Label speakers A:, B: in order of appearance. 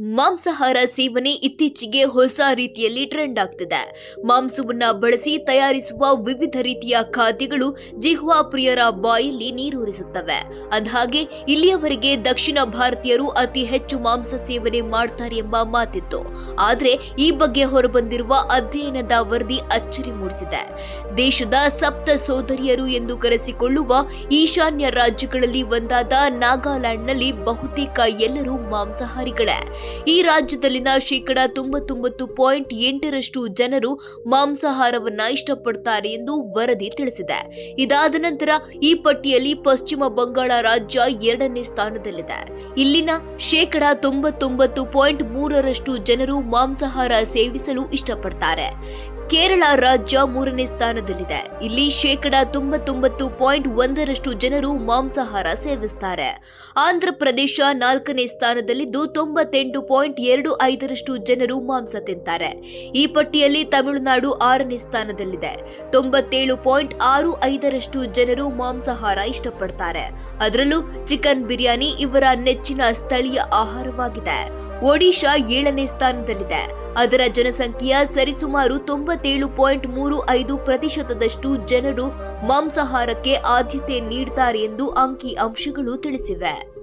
A: ಮಾಂಸಾಹಾರ ಸೇವನೆ ಇತ್ತೀಚೆಗೆ ಹೊಸ ರೀತಿಯಲ್ಲಿ ಟ್ರೆಂಡ್ ಆಗ್ತಿದೆ. ಮಾಂಸವನ್ನ ಬಳಸಿ ತಯಾರಿಸುವ ವಿವಿಧ ರೀತಿಯ ಖಾದ್ಯಗಳು ಜಿಹ್ವಾ ಪ್ರಿಯರ ಬಾಯಲ್ಲಿ ನೀರೂರಿಸುತ್ತವೆ. ಅಂದಹಾಗೆ, ಇಲ್ಲಿಯವರೆಗೆ ದಕ್ಷಿಣ ಭಾರತೀಯರು ಅತಿ ಹೆಚ್ಚು ಮಾಂಸ ಸೇವನೆ ಮಾಡ್ತಾರೆ ಎಂಬ ಮಾತಿತ್ತು. ಆದರೆ, ಈ ಬಗ್ಗೆ ಹೊರಬಂದಿರುವ ಅಧ್ಯಯನದ ವರದಿ ಅಚ್ಚರಿ ಮೂಡಿಸಿದೆ. ದೇಶದ ಸಪ್ತ ಸೋದರಿಯರು ಎಂದು ಕರೆಸಿಕೊಳ್ಳುವ ಈಶಾನ್ಯ ರಾಜ್ಯಗಳಲ್ಲಿ ಒಂದಾದ ನಾಗಾಲ್ಯಾಂಡ್ನಲ್ಲಿ ಬಹುತೇಕ ಎಲ್ಲರೂ ಮಾಂಸಾಹಾರಿಗಳೇ. ಈ ರಾಜ್ಯದಲ್ಲಿನ ಶೇಕಡ ತೊಂಬತ್ತೊಂಬತ್ತು ಪಾಯಿಂಟ್ ಎಂಟರಷ್ಟು ಜನರು ಮಾಂಸಾಹಾರವನ್ನ ಇಷ್ಟಪಡ್ತಾರೆ ಎಂದು ವರದಿ ತಿಳಿಸಿದೆ. ಇದಾದ ನಂತರ ಈ ಪಟ್ಟಿಯಲ್ಲಿ ಪಶ್ಚಿಮ ಬಂಗಾಳ ರಾಜ್ಯ ಎರಡನೇ ಸ್ಥಾನದಲ್ಲಿದೆ. ಇಲ್ಲಿನ ಶೇಕಡ ತೊಂಬತ್ತೊಂಬತ್ತು ಪಾಯಿಂಟ್ ಮೂರರಷ್ಟು ಜನರು ಮಾಂಸಾಹಾರ ಸೇವಿಸಲು ಇಷ್ಟಪಡ್ತಾರೆ. ಕೇರಳ ರಾಜ್ಯ ಮೂರನೇ ಸ್ಥಾನದಲ್ಲಿದೆ. ಇಲ್ಲಿ ಶೇಕಡ ತೊಂಬತ್ತೊಂಬತ್ತು ಪಾಯಿಂಟ್ ಒಂದರಷ್ಟು ಜನರು ಮಾಂಸಾಹಾರ ಸೇವಿಸ್ತಾರೆ. ಆಂಧ್ರಪ್ರದೇಶ ನಾಲ್ಕನೇ ಸ್ಥಾನದಲ್ಲಿದ್ದು ತೊಂಬತ್ತೆಂಟು ಪಾಯಿಂಟ್ ಎರಡು ಐದರಷ್ಟು ಜನರು ಮಾಂಸ ತಿಂತಾರೆ. ಈ ಪಟ್ಟಿಯಲ್ಲಿ ತಮಿಳುನಾಡು ಆರನೇ ಸ್ಥಾನದಲ್ಲಿದೆ. ತೊಂಬತ್ತೇಳು ಪಾಯಿಂಟ್ ಆರು ಐದರಷ್ಟು ಜನರು ಮಾಂಸಾಹಾರ ಇಷ್ಟಪಡ್ತಾರೆ. ಅದರಲ್ಲೂ ಚಿಕನ್ ಬಿರಿಯಾನಿ ಇವರ ನೆಚ್ಚಿನ ಸ್ಥಳೀಯ ಆಹಾರವಾಗಿದೆ. ಒಡಿಶಾ ಏಳನೇ ಸ್ಥಾನದಲ್ಲಿದೆ. ಅದರ ಜನಸಂಖ್ಯೆಯ ಸರಿಸುಮಾರು ತೊಂಬತ್ತೇಳು ಪಾಯಿಂಟ್ ಮೂರು ಐದು ಪ್ರತಿಶತದಷ್ಟು ಜನರು ಮಾಂಸಾಹಾರಕ್ಕೆ ಆದ್ಯತೆ ನೀಡುತ್ತಾರೆ ಎಂದು ಅಂಕಿ ಅಂಶಗಳು ತಿಳಿಸಿವೆ.